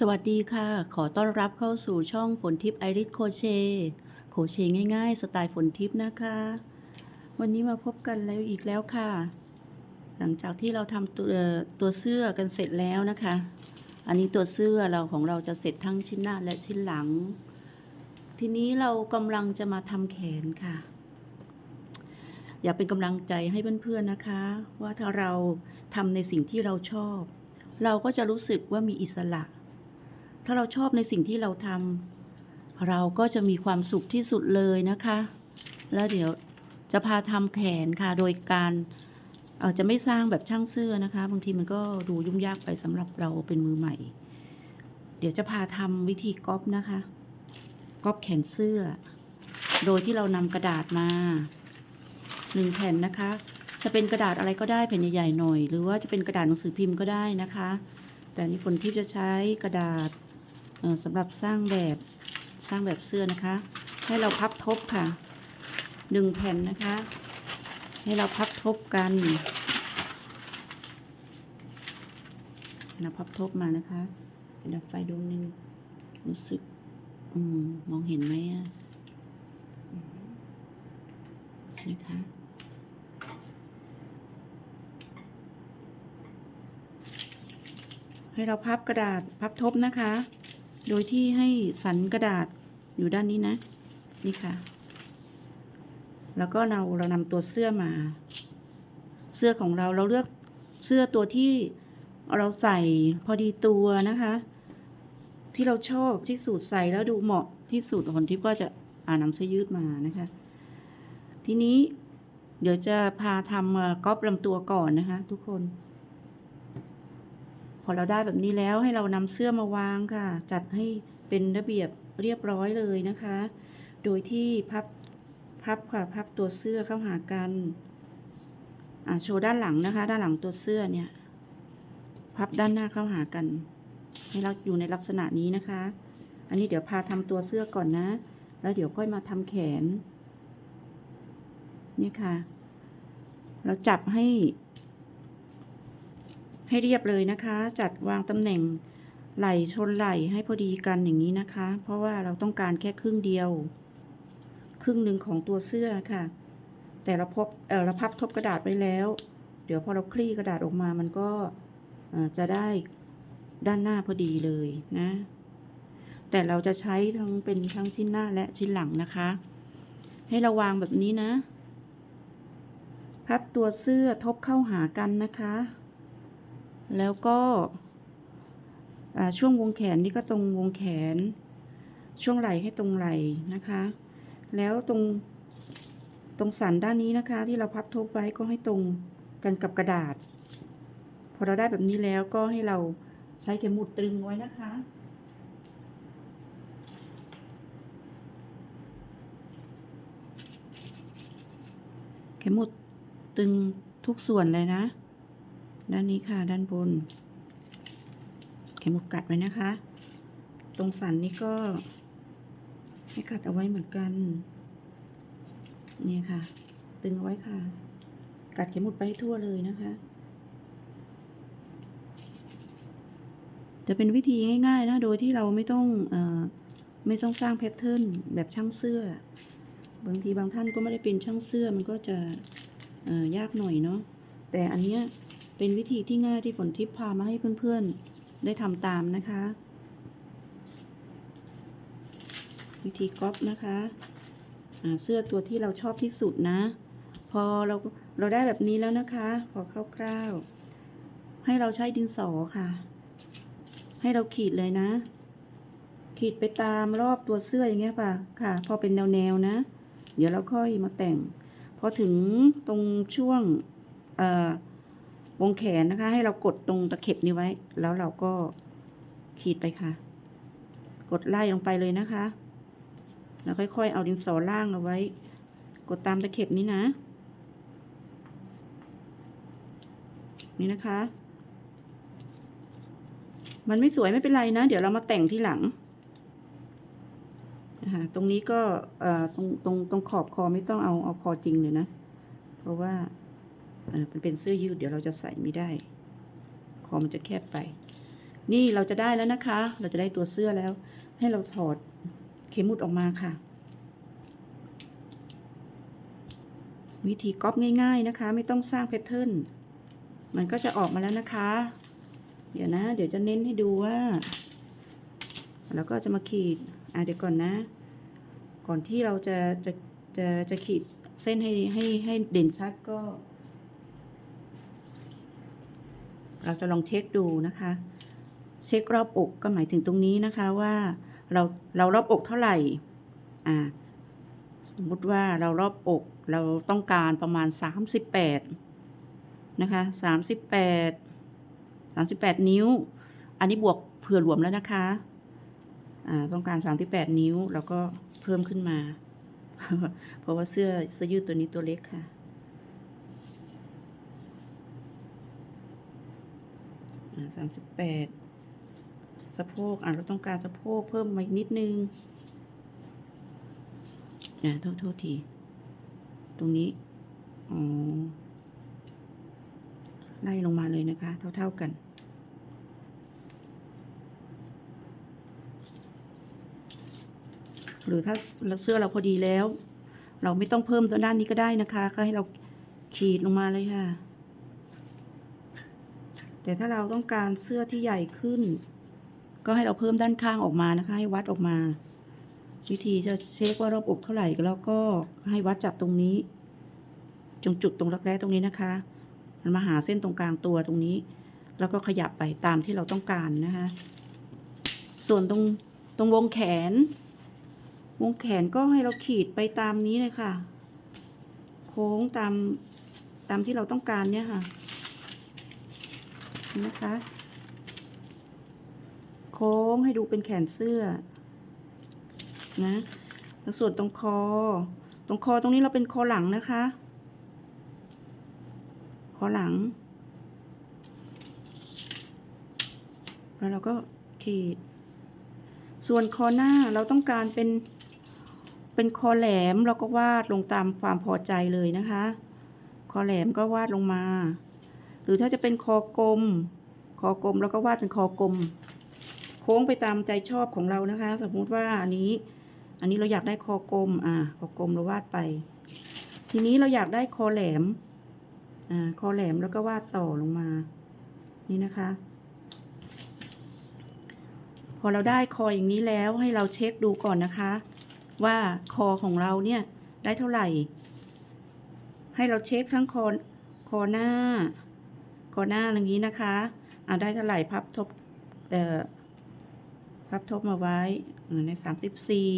สวัสดีค่ะ ขอต้อนรับเข้าสู่ช่องฝนทิพย์ไอริสโคเช โคเชง่ายๆ สไตล์ฝนทิพย์นะคะ วันนี้มาพบกันแล้วอีกแล้วค่ะ หลังจากที่เราทำตัวตัวเสื้อกันเสร็จแล้วนะคะ อันนี้ตัวเสื้อเราของเราจะเสร็จทั้งชิ้นหน้าและชิ้นหลัง ทีนี้เรากำลังจะมาทำแขนค่ะ อยากเป็นกำลังใจให้เพื่อนๆนะคะ ว่าถ้าเราทำในสิ่งที่เราชอบ เราก็จะรู้สึกว่ามีอิสระ ถ้าเราชอบในสิ่งที่เราทำเราก็จะมีความสุขที่สุดเลยนะคะ แล้วเดี๋ยวจะพาทำแขนค่ะ โดยการอ่อจะไม่สร้างแบบช่างเสื้อนะคะ บางทีมันก็ดูยุ่งยากไปสำหรับเราเป็นมือใหม่ เดี๋ยวจะพาทำวิธีก๊อปนะคะก๊อปแขนเสื้อ โดยที่เรานำกระดาษมาหนึ่งแผ่นนะคะ จะเป็นกระดาษอะไรก็ได้แผ่นใหญ่ๆหน่อย หรือว่าจะเป็นกระดาษหนังสือพิมพ์ก็ได้นะคะ แต่นี่ฝนทิพย์จะใช้กระดาษ สำหรับสร้างแบบสร้างแบบเสื้อนะคะ ให้เราพับทบค่ะหนึ่งแผ่นนะคะ ให้เราพับทบกันเราพับทบมานะคะดับไฟดวงหนึ่งรู้สึกอมมองเห็นไหมอะอืมนะคะให้เราพับกระดาษพับทบนะคะ โดยที่ให้สันกระดาษอยู่ด้านนี้นะ นี่ค่ะ แล้วก็เราเรานำตัวเสื้อมา เสื้อของเราเราเลือกเสื้อตัวที่เราใส่พอดีตัวนะคะ ที่เราชอบที่สุดใส่แล้วดูเหมาะที่สุดคนทิพย์ก็จะอ่านำเสื้อยืดมานะคะ ทีนี้เดี๋ยวจะพาทำเอ่อก๊อปลำตัวก่อนนะคะ ทุกคน พอเราได้แบบนี้แล้วให้เรานำเสื้อมาวางค่ะ จัดให้เป็นระเบียบเรียบร้อยเลยนะคะ โดยที่พับพับค่ะพับตัวเสื้อเข้าหากันอ่าโชว์ด้านหลังนะคะ ด้านหลังตัวเสื้อเนี่ย พับด้านหน้าเข้าหากัน ให้เราอยู่ในลักษณะนี้นะคะ อันนี้เดี๋ยวพาทำตัวเสื้อก่อนนะ แล้วเดี๋ยวค่อยมาทำแขน นี่ค่ะ เราจับให้ ให้เรียบเลยนะคะ จัดวางตำแหน่งไหล่ชนไหล่ให้พอดีกันอย่างนี้นะคะ เพราะว่าเราต้องการแค่ครึ่งเดียว ครึ่งหนึ่งของตัวเสื้อค่ะ แต่เราพบเออเราพับทบกระดาษไว้แล้ว เดี๋ยวพอเราคลี่กระดาษออกมามันก็จะได้ด้านหน้าพอดีเลยนะ แต่เราจะใช้ทั้งเป็นทั้งชิ้นหน้าและชิ้นหลังนะคะ ให้เราวางแบบนี้นะ พับตัวเสื้อทบเข้าหากันนะคะ แล้วก็ช่วงวงแขนนี่ก็ตรงวงแขน ช่วงไหล่ให้ตรงไหล่นะคะ แล้วตรงตรงสันด้านนี้นะคะ ที่เราพับทบไว้ก็ให้ตรงกันกับกระดาษ พอเราได้แบบนี้แล้วก็ให้เราใช้เข็มหมุดตรึงไว้นะคะเข็มหมุดตึงทุกส่วนเลยนะ ด้านนี้ค่ะ ด้านบน เข็มหมุดกัดไว้นะคะ ตรงสันนี้ก็ให้กัดเอาไว้เหมือนกัน นี่ค่ะ ตึงเอาไว้ค่ะ กัดเข็มหมุดไปให้ทั่วเลยนะคะ จะเป็นวิธีง่าย ๆ นะ โดยที่เราไม่ต้องอไม่ต้องสร้างแพทเทิร์นแบบช่างเสื้อ บางทีบางท่านก็ไม่ได้เป็นช่างเสื้อมันก็จะยากหน่อยเนาะแต่อันเนี้ย เป็นวิธีที่ง่ายที่ฝนทิพย์พามาให้เพื่อนๆ ได้ทำตามนะคะ วิธีก๊อปนะคะเสื้อตัวที่เราชอบที่สุดนะ พอเราเราได้แบบนี้แล้วนะคะ พอคร่าวๆ ให้เราใช้ดินสอค่ะ ให้เราขีดเลยนะ ขีดไปตามรอบตัวเสื้ออย่างเงี้ยป่ะ ค่ะ พอเป็นแนวๆนะ เดี๋ยวเราค่อยมาแต่ง พอถึงตรงช่วง เอ่อ วงแขนนะคะ ให้เรากดตรงตะเข็บนี้ไว้ แล้วเราก็ขีดไปค่ะ กดไล่ลงไปเลยนะคะ แล้วค่อยๆ เอาดินสอล่างเอาไว้ กดตามตะเข็บนี้นะ นี่นะคะ มันไม่สวยไม่เป็นไรนะ เดี๋ยวเรามาแต่งที่หลังนะคะตรงนี้ก็ตรงตรงตรงขอบคอไม่ต้องเอาเอาคอจริงเลยนะ เพราะว่า อ่อมันเป็นเสื้อยืดเดี๋ยวเราจะใส่ไม่ได้คอมันจะแคบไป นี่เราจะได้แล้วนะคะ เราจะได้ตัวเสื้อแล้ว ให้เราถอดเข็มหมุดออกมาค่ะ วิธีก๊อปง่ายๆนะคะ ไม่ต้องสร้างแพทเทิร์นมันก็จะออกมาแล้วนะคะ เดี๋ยวนะ เดี๋ยวจะเน้นให้ดูว่า แล้วก็จะมาขีดอะเดี๋ยวก่อนนะ ก่อนที่เราจะจะจะจะขีดเส้นให้ให้ให้เด่นชัดก็ เราจะลองเช็คดูนะคะ เช็ครอบอกก็หมายถึงตรงนี้นะคะว่าเราเรารอบอกเท่าไหร่ อ่า สมมติว่าเรารอบอกเราต้องการประมาณสามสิบแปดนะคะสามสิบแปดสามสิบแปดนิ้ว อันนี้บวกเผื่อรวมแล้วนะคะ อ่า ต้องการสามสิบแปดนิ้ว แล้วก็เพิ่มขึ้นมา เพราะว่าเสื้อเสื้อยืดตัวนี้ตัวเล็กค่ะ อ่า สามสิบแปดสะโพกอ่าเราต้องการสะโพกเพิ่มมาอีกนิดนึงอ่าโทษโทษที ตรงนี้อ๋อไล่ลงมาเลยนะคะ เท่า ๆกันหรือถ้าเสื้อเราพอดีแล้ว เราไม่ต้องเพิ่มตัวด้านนี้ก็ได้นะคะ ก็ให้เราขีดลงมาเลยค่ะ แต่ถ้าเราต้องการเสื้อที่ใหญ่ขึ้น ก็ให้เราเพิ่มด้านข้างออกมานะคะ ให้วัดออกมา วิธีจะเช็คว่ารอบอกเท่าไหร่แล้วก็ให้วัดจับตรงนี้จงจุดตรงรักแร้ตรงนี้นะคะ มันมาหาเส้นตรงกลางตัวตรงนี้ แล้วก็ขยับไปตามที่เราต้องการนะคะ ส่วนตรงตรงวงแขน วงแขนก็ให้เราขีดไปตามนี้เลยค่ะ โค้งตามตามที่เราต้องการเนี่ยค่ะ นะคะ โค้งให้ดูเป็นแขนเสื้อ นะแล้วส่วนตรงคอ ตรงคอตรงนี้เราเป็นคอหลังนะคะ คอหลัง แล้วเราก็ขีด ส่วนคอหน้าเราต้องการเป็นเป็นคอแหลมเราก็วาดลงตามความพอใจเลยนะคะ คอแหลมก็วาดลงมา หรือถ้าจะเป็นคอกลม คอกลมเราก็วาดเป็นคอกลม โค้งไปตามใจชอบของเรานะคะ สมมุติว่าอันนี้ อันนี้เราอยากได้คอกลม อ่า คอกลมเราวาดไป ทีนี้เราอยากได้คอแหลม อ่า คอแหลมแล้วก็วาดต่อลงมา นี่นะคะ พอเราได้คออย่างนี้แล้วให้เราเช็คดูก่อนนะคะ ว่าคอของเราเนี่ยได้เท่าไหร่ ให้เราเช็คทั้งคอ คอหน้า คอหน้าอย่างนี้นะคะเอาได้เท่าไหร่พับทบเอ่อพับทบมาไว้อ่าในสามสิบสี่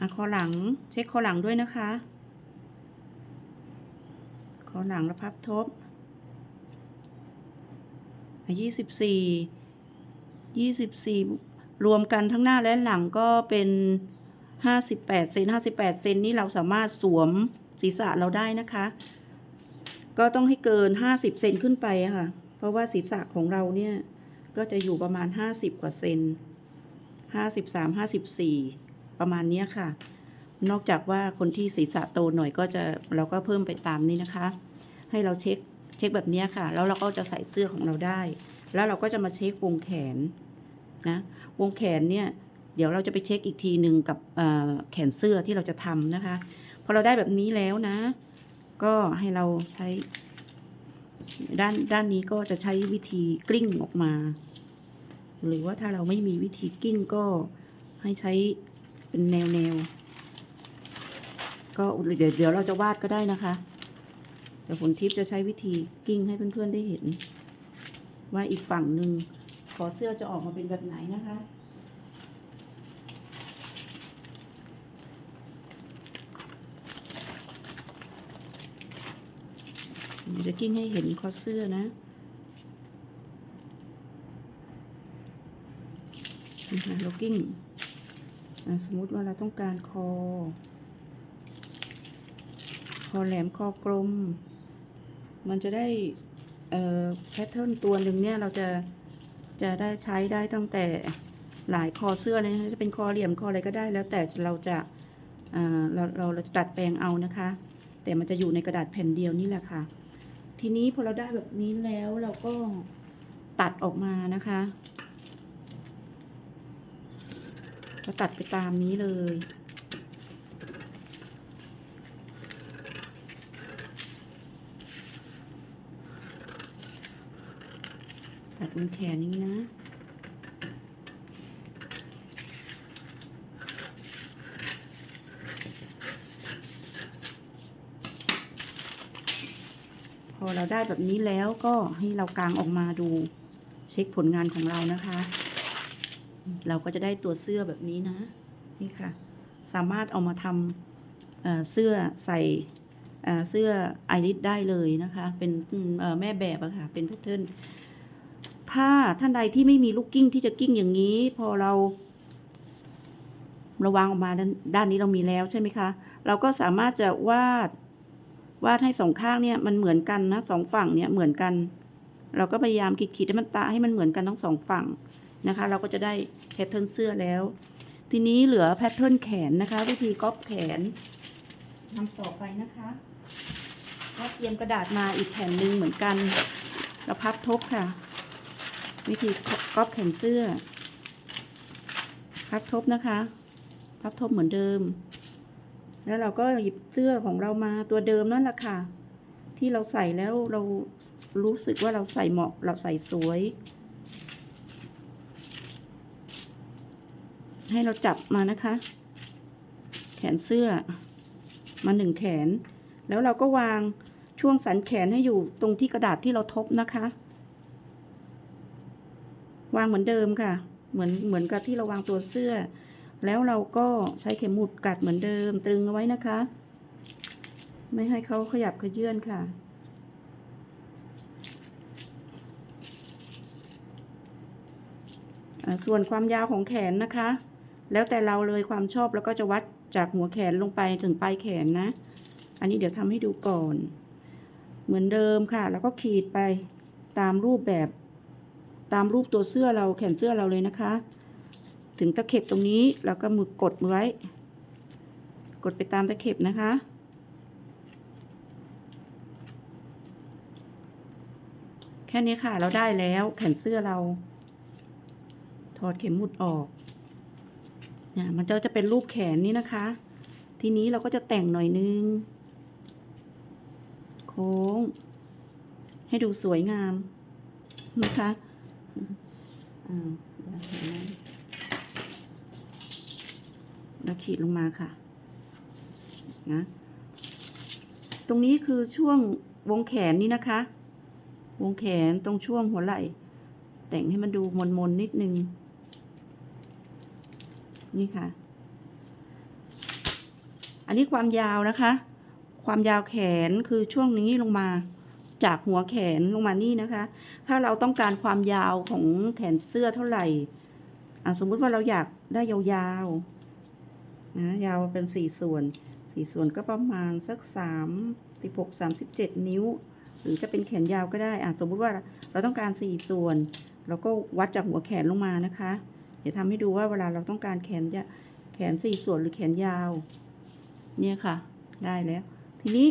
อะคอหลังเช็คคอหลังด้วยนะคะคอหลังแล้วพับทบยี่สิบสี่ยี่สิบสี่รวมกันทั้งหน้าและหลังก็เป็นห้าสิบแปดเซนห้าสิบแปดเซนนี่เราสามารถสวมศีรษะเราได้นะคะ ก็ต้องให้เกินห้าสิบเซนขึ้นไปค่ะ เพราะว่าศีรษะของเราเนี่ย ก็จะอยู่ประมาณห้าสิบกว่าเซนห้าสิบสามห้าสิบสี่ประมาณเนี้ยค่ะ นอกจากว่าคนที่ศีรษะโตหน่อยก็จะเราก็เพิ่มไปตามนี้นะคะ ให้เราเช็คเช็คแบบเนี้ยค่ะ แล้วเราก็จะใส่เสื้อของเราได้ แล้วเราก็จะมาเช็ควงแขนนะ วงแขนเนี่ย เดี๋ยวเราจะไปเช็คอีกทีหนึ่งกับแขนเสื้อที่เราจะทำนะคะ พอเราได้แบบนี้แล้วนะ ก็ให้เราใช้ด้านด้านนี้ก็จะใช้วิธีกลิ้งออกมา หรือว่าถ้าเราไม่มีวิธีกลิ้งก็ให้ใช้เป็นแนวแนวๆก็เดี๋ยวเดี๋ยวเราจะวาดก็ได้นะคะเดี๋ยวฝนทิพย์จะใช้วิธีกลิ้งให้เพื่อนๆได้เห็น ว่าอีกฝั่งหนึ่งขอเสื้อจะออกมาเป็นแบบไหนนะคะ เดี๋ยวจะกิ้งให้เห็นคอเสื้อนะนะคะเรากิ้งสมมติว่าเราต้องการคอ คอแหลมคอกลม มันจะได้แพทเทิร์นตัวหนึ่งเนี่ยเราจะจะได้ใช้ได้ตั้งแต่หลายคอเสื้อเลยนะจะเป็นคอเหลี่ยมคออะไรก็ได้ แล้วแต่เราจะเราเราเราจะดัดแปลงเอานะคะ แต่มันจะอยู่ในกระดาษแผ่นเดียวนี่แหละค่ะ ทีนี้พอเราได้แบบนี้แล้วเราก็ตัดออกมานะคะก็ตัดไปตามนี้เลย ตัดบนแขนนี้นะ เราได้แบบนี้แล้วก็ให้เรากางออกมาดูเช็คผลงานของเรานะคะ เราก็จะได้ตัวเสื้อแบบนี้นะ นี่ค่ะ สามารถเอามาทำเเสื้อใส่เเสื้อไอริสได้เลยนะคะ เป็นแม่แบบอะค่ะ เป็นแพทเทิร์นถ้าท่านใดที่ไม่มีลูกกิ้งที่จะกิ้งอย่างนี้ พอเราราวางออกมาด้านนี้เรามีแล้วใช่ไหมคะ เราก็สามารถจะวาด วาดให้สองข้างเนี่ยมันเหมือนกันนะสองฝั่งเนี่ยเหมือนกัน เราก็พยายามขีดๆให้มันตาให้มันเหมือนกันทั้งสองฝั่งนะคะ เราก็จะได้แพทเทิร์นเสื้อแล้ว ทีนี้เหลือแพทเทิร์นแขนนะคะ วิธีก๊อปแขนทำต่อไปนะคะก็เตรียมกระดาษมาอีกแผ่นหนึ่งเหมือนกันเราพับทบค่ะ วิธีก๊อปแขนเสื้อ พับทบนะคะ พับทบเหมือนเดิม แล้วเราก็หยิบเสื้อของเรามาตัวเดิมนั่นแหละค่ะ ที่เราใส่แล้วเรารู้สึกว่าเราใส่เหมาะเราใส่สวย ให้เราจับมานะคะ แขนเสื้อมาหนึ่งแขน แล้วเราก็วางช่วงสันแขนให้อยู่ตรงที่กระดาษที่เราทบนะคะ วางเหมือนเดิมค่ะ เหมือนเหมือนกับที่เราวางตัวเสื้อ แล้วเราก็ใช้เข็มหมุดกัดเหมือนเดิมตรึงเอาไว้นะคะ ไม่ให้เขาขยับขยื่นค่ะ ส่วนความยาวของแขนนะคะ แล้วแต่เราเลยความชอบแล้วก็จะวัดจากหัวแขนลงไปถึงปลายแขนนะ อันนี้เดี๋ยวทำให้ดูก่อน เหมือนเดิมค่ะ แล้วก็ขีดไปตามรูปแบบ ตามรูปตัวเสื้อเราแขนเสื้อเราเลยนะคะ ถึงตะเข็บตรงนี้เราก็มือกดมือไว้ กดไปตามตะเข็บนะคะ แค่นี้ค่ะเราได้แล้วแขนเสื้อเรา ถอดเข็มหมุดออกเนี่ยมันจะจะเป็นรูปแขนนี้นะคะ ทีนี้เราก็จะแต่งหน่อยนึง โค้ง ให้ดูสวยงามนะคะอ่าเดี๋ยวเห็นไหม เราขีดลงมาค่ะนะตรงนี้คือช่วงวงแขนนี่นะคะ วงแขนตรงช่วงหัวไหล่ แต่งให้มันดูมนๆนนิดนึง นี่ค่ะ อันนี้ความยาวนะคะ ความยาวแขนคือช่วงนี้ลงมาจากหัวแขนลงมานี่นะคะ ถ้าเราต้องการความยาวของแขนเสื้อเท่าไหร่อะสมมุติว่าเราอยากได้ยาวๆ นะยาวเป็นสี่ส่วนสี่ส่วนก็ประมาณสักสามสิบหกสามสิบเจ็ดนิ้ว หรือจะเป็นแขนยาวก็ได้อะสมมติว่าเราต้องการสี่ส่วน เราก็วัดจากหัวแขนลงมานะคะ เดี๋ยวทำให้ดูว่าเวลาเราต้องการแขนยะแขนสี่ส่วนหรือแขนยาว เนี่ยค่ะ ได้แล้ว ทีนี้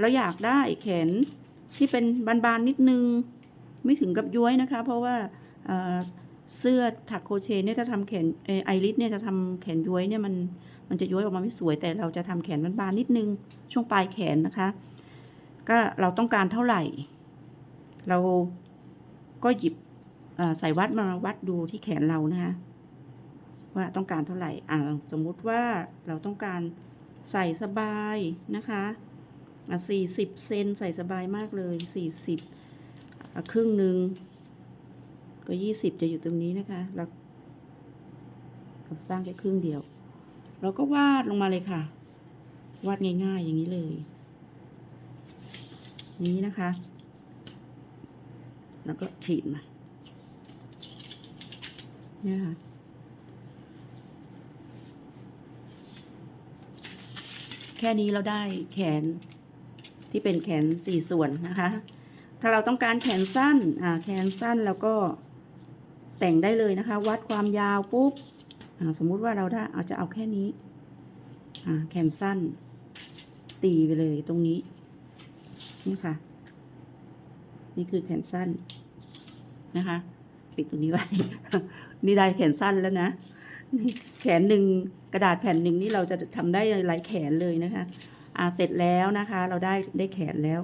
เราอยากได้แขนที่เป็นบานๆนิดนึง ไม่ถึงกับย้วยนะคะ เพราะว่าเสื้อถักโครเชต์เนี่ยจะทำแขนไอริสเนี่ยจะทำแขนย้วยเนี่ยมัน มันจะย้วยออกมาไม่สวย แต่เราจะทำแขนบานๆนิดนึงช่วงปลายแขนนะคะ ก็เราต้องการเท่าไหร่ เราก็หยิบใส่วัดมาวัดดูที่แขนเรานะคะว่าต้องการเท่าไหร่อ่าสมมุติว่าเราต้องการใส่สบายนะคะอะสี่สิบเซนใส่สบายมากเลยสี่สิบครึ่งหนึ่งก็ยี่สิบจะอยู่ตรงนี้นะคะ เราเราสร้างแค่ครึ่งเดียว เราก็วาดลงมาเลยค่ะ วาดง่าย ๆ อย่างนี้เลย นี้นะคะ แล้วก็ขีดมาเนี่ยค่ะแค่นี้เราได้แขนที่เป็นแขนสี่ส่วนนะคะ ถ้าเราต้องการแขนสั้น อ่า แขนสั้นแล้วก็แต่งได้เลยนะคะ วัดความยาวปุ๊บ สมมุติว่าเราได้เอาจะเอาแค่นี้แขนสั้น ตีไปเลยตรงนี้ นี่ค่ะ นี่คือแขนสั้นนะคะ ปิดตรงนี้ไว้ นี่ได้แขนสั้นแล้วนะนแขนหนึ่งกระดาษแผ่นหนึ่งนี่เราจะทำได้หลายแขนเลยนะคะ อ่าเสร็จแล้วนะคะ เราได้ได้แขนแล้ว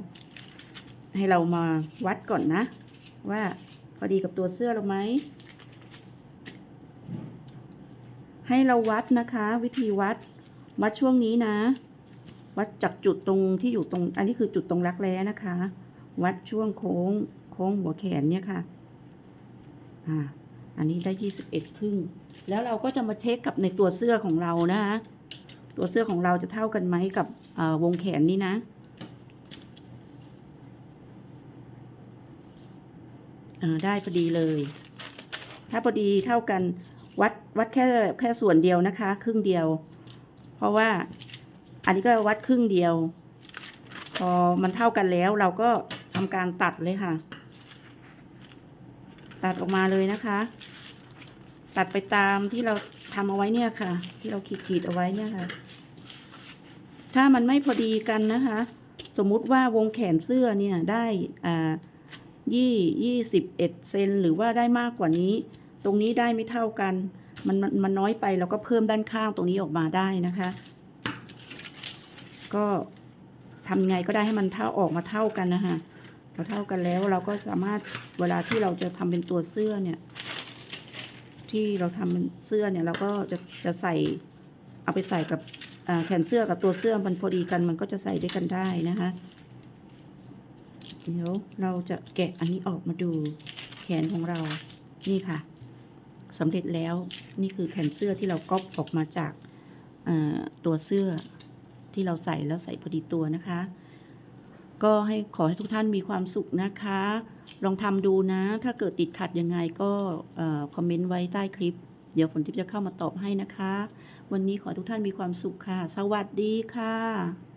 ให้เรามาวัดก่อนนะ ว่าพอดีกับตัวเสื้อเราไหม ให้เราวัดนะคะ วิธีวัด วัดช่วงนี้นะ วัดจากจุดตรงที่อยู่ตรง อันนี้คือจุดตรงรักแร้นะคะ วัดช่วงโค้ง โค้งหัวแขนเนี่ยค่ะ อ่า อันนี้ได้ยี่สิบเอ็ดครึ่ง แล้วเราก็จะมาเช็คกับในตัวเสื้อของเรานะคะตัวเสื้อของเราจะเท่ากันไหมกับอ่าวงแขนนี้นะอ่าได้พอดีเลย ถ้าพอดีเท่ากัน วัดวัดแค่แค่ส่วนเดียวนะคะ ครึ่งเดียว เพราะว่าอันนี้ก็วัดครึ่งเดียว พอมันเท่ากันแล้วเราก็ทำการตัดเลยค่ะ ตัดออกมาเลยนะคะ ตัดไปตามที่เราทำเอาไว้เนี่ยค่ะ ที่เราขีดขีดเอาไว้เนี่ยค่ะ ถ้ามันไม่พอดีกันนะคะ สมมุติว่าวงแขนเสื้อเนี่ยได้อ่ายี่ยี่สิบเอ็ดเซนหรือว่าได้มากกว่านี้ ตรงนี้ได้ไม่เท่ากัน มันมันมันน้อยไปเราก็เพิ่มด้านข้างตรงนี้ออกมาได้นะคะ ก็ทำไงก็ได้ให้มันเท่าออกมาเท่ากันนะคะพอเท่ากันแล้วเราก็สามารถเวลาที่เราจะทำเป็นตัวเสื้อเนี่ย ที่เราทำเป็นเสื้อเนี่ยเราก็จะจะใส่เอาไปใส่กับแขนเสื้อกับตัวเสื้อมันพอดีกันมันก็จะใส่ด้วยกันได้นะคะเดี๋ยวเราจะแกะอันนี้ออกมาดูแขนของเรานี่ค่ะ สำเร็จแล้วนี่คือแขนเสื้อที่เราก๊อปออกมาจากตัวเสื้อที่เราใส่แล้วใส่พอดีตัวนะคะ ก็ให้ขอให้ทุกท่านมีความสุขนะคะ ลองทำดูนะ ถ้าเกิดติดขัดยังไงก็คอมเมนต์ไว้ใต้คลิป เดี๋ยวฝนทิพย์จะเข้ามาตอบให้นะคะ วันนี้ขอทุกท่านมีความสุขค่ะ สวัสดีค่ะ